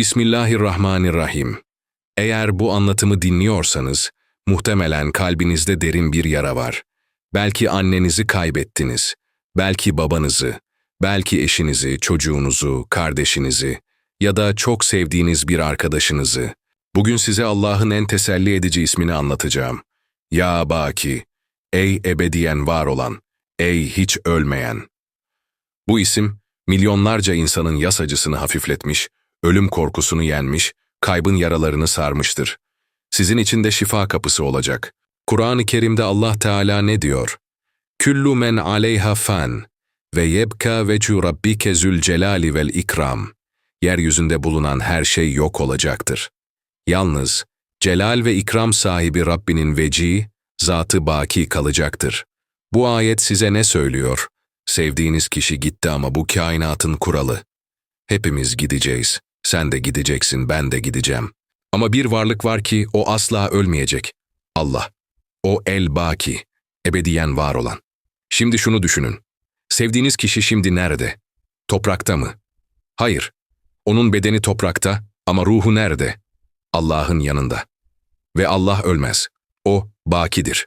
Bismillahirrahmanirrahim. Eğer bu anlatımı dinliyorsanız, muhtemelen kalbinizde derin bir yara var. Belki annenizi kaybettiniz, belki babanızı, belki eşinizi, çocuğunuzu, kardeşinizi ya da çok sevdiğiniz bir arkadaşınızı. Bugün size Allah'ın en teselli edici ismini anlatacağım. Ya Baki, ey ebediyen var olan, ey hiç ölmeyen. Bu isim, milyonlarca insanın yas acısını hafifletmiş, ölüm korkusunu yenmiş, kaybın yaralarını sarmıştır. Sizin için de şifa kapısı olacak. Kur'an-ı Kerim'de Allah Teala ne diyor? Küllu men aleyha fan ve yebka vecu rabbike zülcelali vel ikram. Yeryüzünde bulunan her şey yok olacaktır. Yalnız celal ve ikram sahibi Rabbinin veci, zatı baki kalacaktır. Bu ayet size ne söylüyor? Sevdiğiniz kişi gitti ama bu kainatın kuralı. Hepimiz gideceğiz. Sen de gideceksin, ben de gideceğim. Ama bir varlık var ki o asla ölmeyecek. Allah. O el-baki, ebediyen var olan. Şimdi şunu düşünün. Sevdiğiniz kişi şimdi nerede? Toprakta mı? Hayır. Onun bedeni toprakta ama ruhu nerede? Allah'ın yanında. Ve Allah ölmez. O bakidir.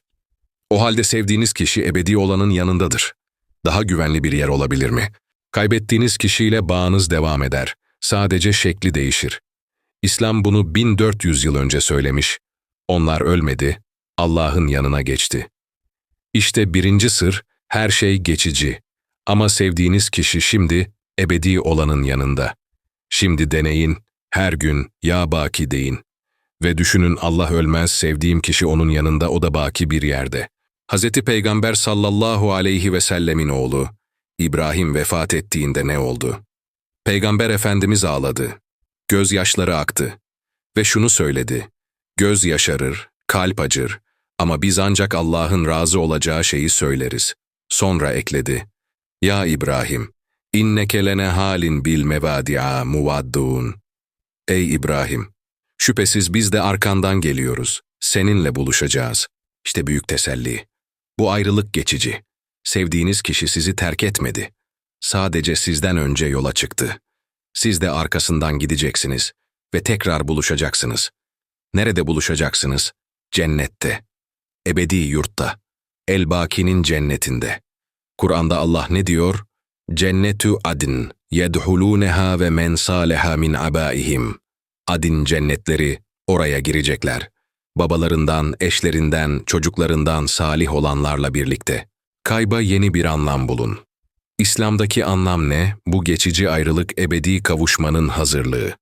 O halde sevdiğiniz kişi ebedi olanın yanındadır. Daha güvenli bir yer olabilir mi? Kaybettiğiniz kişiyle bağınız devam eder. Sadece şekli değişir. İslam bunu 1400 yıl önce söylemiş. Onlar ölmedi, Allah'ın yanına geçti. İşte birinci sır, her şey geçici. Ama sevdiğiniz kişi şimdi ebedi olanın yanında. Şimdi deneyin, her gün ya baki deyin. Ve düşünün Allah ölmez, sevdiğim kişi onun yanında, o da baki bir yerde. Hz. Peygamber sallallahu aleyhi ve sellemin oğlu, İbrahim vefat ettiğinde ne oldu? Peygamber Efendimiz ağladı. Gözyaşları aktı. Ve şunu söyledi. Göz yaşarır, kalp acır ama biz ancak Allah'ın razı olacağı şeyi söyleriz. Sonra ekledi. Ya İbrahim, inneke lene halin bil mevadi'a muvaddun. Ey İbrahim, şüphesiz biz de arkandan geliyoruz. Seninle buluşacağız. İşte büyük teselli. Bu ayrılık geçici. Sevdiğiniz kişi sizi terk etmedi. Sadece sizden önce yola çıktı. Siz de arkasından gideceksiniz ve tekrar buluşacaksınız. Nerede buluşacaksınız? Cennette. Ebedi yurtta. El-Baki'nin cennetinde. Kur'an'da Allah ne diyor? Cennetu adin yedhuluneha ve men saleha min abaihim. Adin cennetleri oraya girecekler. Babalarından, eşlerinden, çocuklarından salih olanlarla birlikte. Kayba yeni bir anlam bulun. İslam'daki anlam ne? Bu geçici ayrılık ebedi kavuşmanın hazırlığı.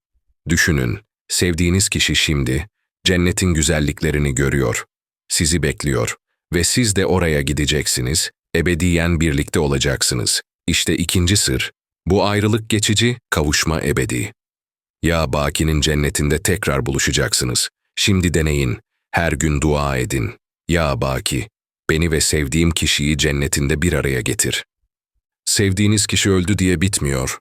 Düşünün, sevdiğiniz kişi şimdi cennetin güzelliklerini görüyor, sizi bekliyor ve siz de oraya gideceksiniz, ebediyen birlikte olacaksınız. İşte ikinci sır, bu ayrılık geçici, kavuşma ebedi. Ya Baki'nin cennetinde tekrar buluşacaksınız. Şimdi deneyin, her gün dua edin. Ya Baki, beni ve sevdiğim kişiyi cennetinde bir araya getir. Sevdiğiniz kişi öldü diye bitmiyor.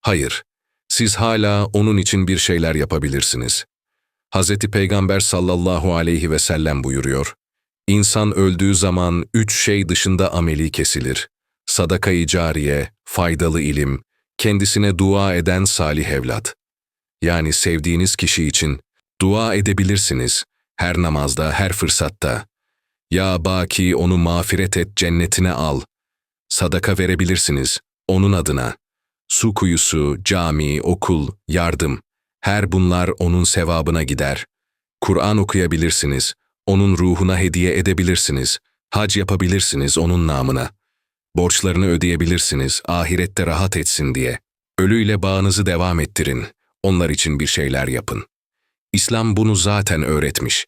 Hayır, siz hala onun için bir şeyler yapabilirsiniz. Hz. Peygamber sallallahu aleyhi ve sellem buyuruyor. İnsan öldüğü zaman üç şey dışında ameli kesilir. Sadaka-i cariye, faydalı ilim, kendisine dua eden salih evlat. Yani sevdiğiniz kişi için dua edebilirsiniz, her namazda, her fırsatta. Ya Baki onu mağfiret et, cennetine al. Sadaka verebilirsiniz, onun adına. Su kuyusu, cami, okul, yardım. Her bunlar onun sevabına gider. Kur'an okuyabilirsiniz, onun ruhuna hediye edebilirsiniz. Hac yapabilirsiniz onun namına. Borçlarını ödeyebilirsiniz, ahirette rahat etsin diye. Ölüyle bağınızı devam ettirin. Onlar için bir şeyler yapın. İslam bunu zaten öğretmiş.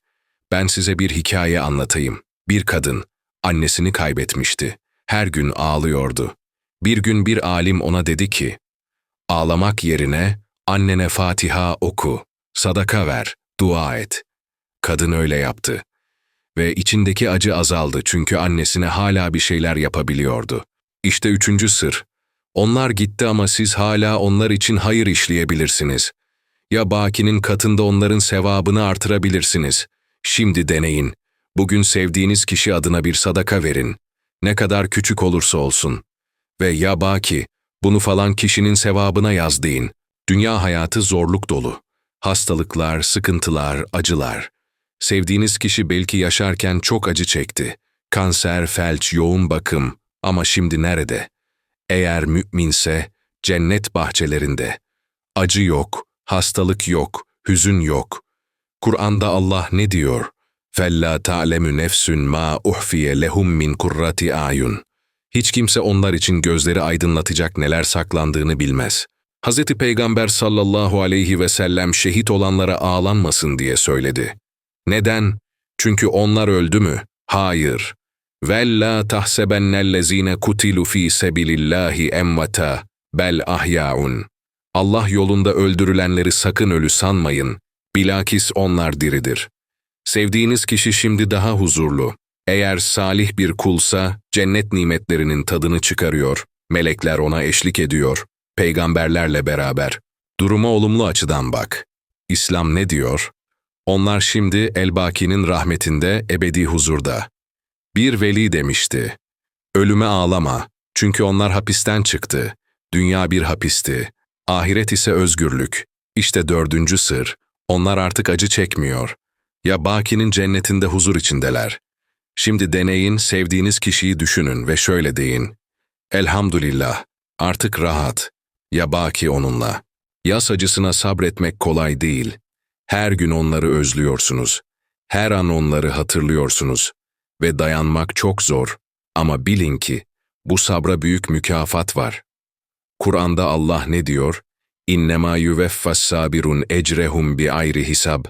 Ben size bir hikaye anlatayım. Bir kadın, annesini kaybetmişti. Her gün ağlıyordu. Bir gün bir alim ona dedi ki, Ağlamak yerine annene Fatiha oku, sadaka ver, dua et. Kadın öyle yaptı. Ve içindeki acı azaldı çünkü annesine hala bir şeyler yapabiliyordu. İşte üçüncü sır. Onlar gitti ama siz hala onlar için hayır işleyebilirsiniz. Ya Baki'nin katında onların sevabını artırabilirsiniz. Şimdi deneyin. Bugün sevdiğiniz kişi adına bir sadaka verin. Ne kadar küçük olursa olsun. Ve ya Baki, bunu falan kişinin sevabına yaz deyin. Dünya hayatı zorluk dolu. Hastalıklar, sıkıntılar, acılar. Sevdiğiniz kişi belki yaşarken çok acı çekti. Kanser, felç, yoğun bakım ama şimdi nerede? Eğer müminse cennet bahçelerinde. Acı yok, hastalık yok, hüzün yok. Kur'an'da Allah ne diyor? فَلَّا تَعْلَمُ نَفْسٌ مَا اُحْفِيَ لَهُمْ مِنْ قُرَّةِ ayun. Hiç kimse onlar için gözleri aydınlatacak neler saklandığını bilmez. Hz. Peygamber sallallahu aleyhi ve sellem şehit olanlara ağlanmasın diye söyledi. Neden? Çünkü onlar öldü mü? Hayır. وَلَّا تَحْسَبَنَّ الَّذ۪ينَ كُتِلُوا ف۪ي سَبِلِ اللّٰهِ اَمَّتَا bel ahyaun. Allah yolunda öldürülenleri sakın ölü sanmayın. Bilakis onlar diridir. Sevdiğiniz kişi şimdi daha huzurlu. Eğer salih bir kulsa cennet nimetlerinin tadını çıkarıyor. Melekler ona eşlik ediyor. Peygamberlerle beraber. Duruma olumlu açıdan bak. İslam ne diyor? Onlar şimdi Elbaki'nin rahmetinde ebedi huzurda. Bir veli demişti. Ölüme ağlama. Çünkü onlar hapisten çıktı. Dünya bir hapisti. Ahiret ise özgürlük. İşte dördüncü sır. Onlar artık acı çekmiyor. Ya Baki'nin cennetinde huzur içindeler. Şimdi deneyin, sevdiğiniz kişiyi düşünün ve şöyle deyin. Elhamdülillah, artık rahat. Ya Baki onunla. Yas acısına sabretmek kolay değil. Her gün onları özlüyorsunuz. Her an onları hatırlıyorsunuz. Ve dayanmak çok zor. Ama bilin ki, bu sabra büyük mükafat var. Kur'an'da Allah ne diyor? İnnemâ yüveffas sabirun ecrehum bi ayri hisab.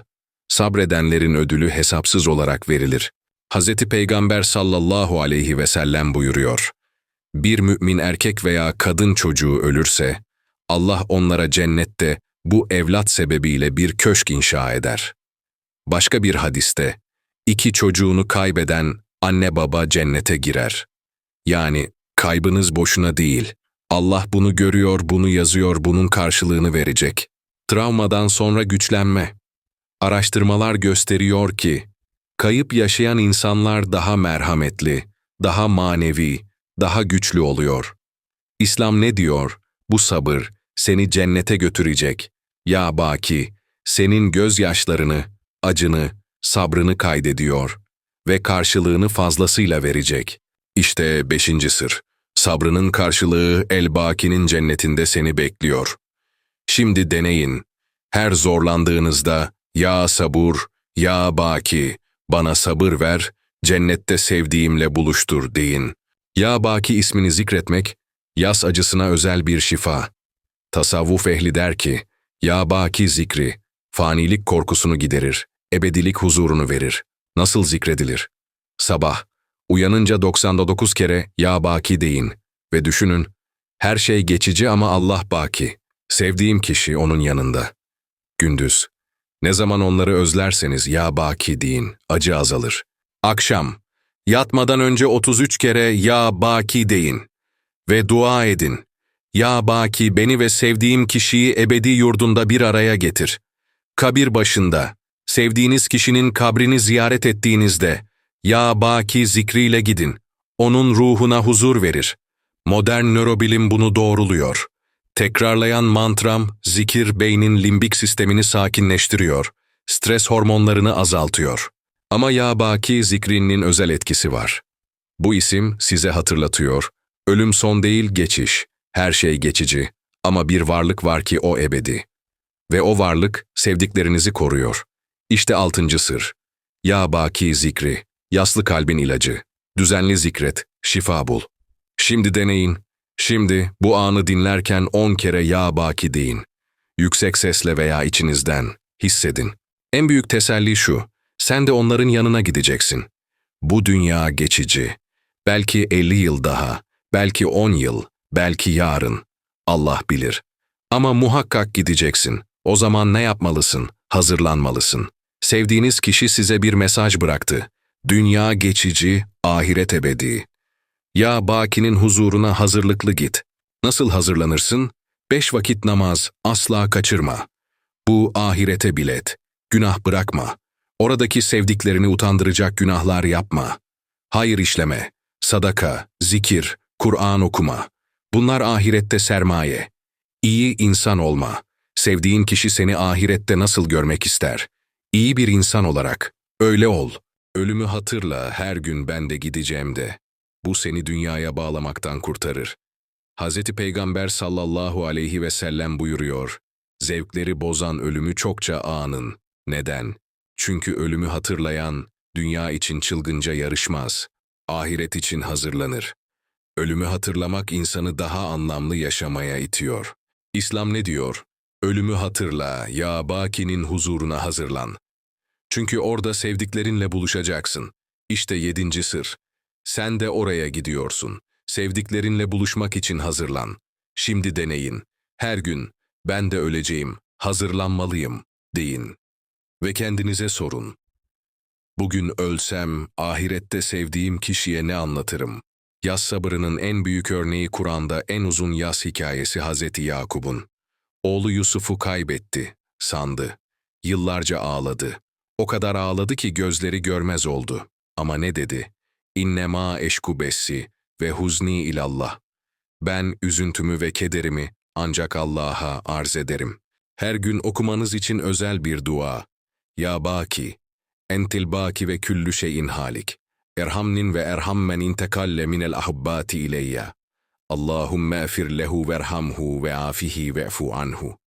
Sabredenlerin ödülü hesapsız olarak verilir. Hz. Peygamber sallallahu aleyhi ve sellem buyuruyor. Bir mümin erkek veya kadın çocuğu ölürse, Allah onlara cennette bu evlat sebebiyle bir köşk inşa eder. Başka bir hadiste, iki çocuğunu kaybeden anne baba cennete girer. Yani kaybınız boşuna değil, Allah bunu görüyor, bunu yazıyor, bunun karşılığını verecek. Travmadan sonra güçlenme. Araştırmalar gösteriyor ki, kayıp yaşayan insanlar daha merhametli, daha manevi, daha güçlü oluyor. İslam ne diyor? Bu sabır seni cennete götürecek. Ya Baki, senin gözyaşlarını, acını, sabrını kaydediyor ve karşılığını fazlasıyla verecek. İşte beşinci sır. Sabrının karşılığı El-Baki'nin cennetinde seni bekliyor. Şimdi deneyin. Her zorlandığınızda, Ya sabur, Ya Baki, bana sabır ver, cennette sevdiğimle buluştur deyin. Ya Baki ismini zikretmek, yas acısına özel bir şifa. Tasavvuf ehli der ki, Ya Baki zikri, fanilik korkusunu giderir, ebedilik huzurunu verir. Nasıl zikredilir? Sabah, Uyanınca 99 kere ya baki deyin ve düşünün, her şey geçici ama Allah baki. Sevdiğim kişi onun yanında. Gündüz, ne zaman onları özlerseniz ya baki deyin, acı azalır. Akşam, yatmadan önce 33 kere ya baki deyin ve dua edin. Ya baki beni ve sevdiğim kişiyi ebedi yurdunda bir araya getir. Kabir başında, sevdiğiniz kişinin kabrini ziyaret ettiğinizde, ya Baki zikriyle gidin. Onun ruhuna huzur verir. Modern nörobilim bunu doğruluyor. Tekrarlayan mantram, zikir beynin limbik sistemini sakinleştiriyor. Stres hormonlarını azaltıyor. Ama Ya Baki zikrinin özel etkisi var. Bu isim size hatırlatıyor. Ölüm son değil geçiş. Her şey geçici. Ama bir varlık var ki o ebedi. Ve o varlık sevdiklerinizi koruyor. İşte altıncı sır. Ya Baki zikri. Yaslı kalbin ilacı. Düzenli zikret, şifa bul. Şimdi deneyin. Şimdi bu anı dinlerken on kere ya baki deyin. Yüksek sesle veya içinizden hissedin. En büyük teselli şu. Sen de onların yanına gideceksin. Bu dünya geçici. Belki 50 yıl daha, belki 10 yıl, belki yarın. Allah bilir. Ama muhakkak gideceksin. O zaman ne yapmalısın? Hazırlanmalısın. Sevdiğiniz kişi size bir mesaj bıraktı. Dünya geçici, ahiret ebedi. Ya Baki'nin huzuruna hazırlıklı git. Nasıl hazırlanırsın? Beş vakit namaz, asla kaçırma. Bu ahirete bilet. Günah bırakma. Oradaki sevdiklerini utandıracak günahlar yapma. Hayır işleme, sadaka, zikir, Kur'an okuma. Bunlar ahirette sermaye. İyi insan olma. Sevdiğin kişi seni ahirette nasıl görmek ister? İyi bir insan olarak. Öyle ol. Ölümü hatırla, her gün ben de gideceğim de. Bu seni dünyaya bağlamaktan kurtarır. Hz. Peygamber sallallahu aleyhi ve sellem buyuruyor, zevkleri bozan ölümü çokça anın. Neden? Çünkü ölümü hatırlayan, dünya için çılgınca yarışmaz, ahiret için hazırlanır. Ölümü hatırlamak insanı daha anlamlı yaşamaya itiyor. İslam ne diyor? Ölümü hatırla, ya bakinin huzuruna hazırlan. Çünkü orada sevdiklerinle buluşacaksın. İşte yedinci sır. Sen de oraya gidiyorsun. Sevdiklerinle buluşmak için hazırlan. Şimdi deneyin. Her gün, ben de öleceğim, hazırlanmalıyım, deyin. Ve kendinize sorun. Bugün ölsem, ahirette sevdiğim kişiye ne anlatırım? Yaz sabırının en büyük örneği Kur'an'da en uzun yaz hikayesi Hazreti Yakub'un. Oğlu Yusuf'u kaybetti, sandı. Yıllarca ağladı. O kadar ağladı ki gözleri görmez oldu. Ama ne dedi? İnnemâ eşku bessi ve huzni ilallah. Ben üzüntümü ve kederimi ancak Allah'a arz ederim. Her gün okumanız için özel bir dua. Ya Baki, entil baki ve küllü şeyin halik. Erhamnin ve erham men intekalle minel ahubbati ileyya. Allahümme efir lehu verhamhu ve afihi ve'fu anhu.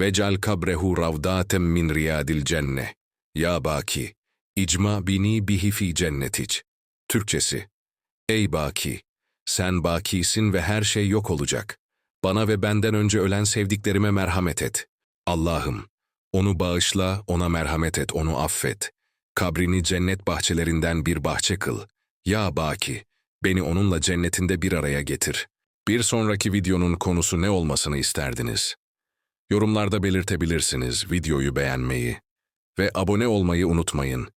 Vecal kabrehu ravdatem min riyadil cenne. Ya Baki, icma bini bihi fi cennetic. Türkçesi, Ey Baki, sen bakisin ve her şey yok olacak. Bana ve benden önce ölen sevdiklerime merhamet et. Allah'ım, onu bağışla, ona merhamet et, onu affet. Kabrini cennet bahçelerinden bir bahçe kıl. Ya Baki, beni onunla cennetinde bir araya getir. Bir sonraki videonun konusu ne olmasını isterdiniz? Yorumlarda belirtebilirsiniz videoyu beğenmeyi ve abone olmayı unutmayın.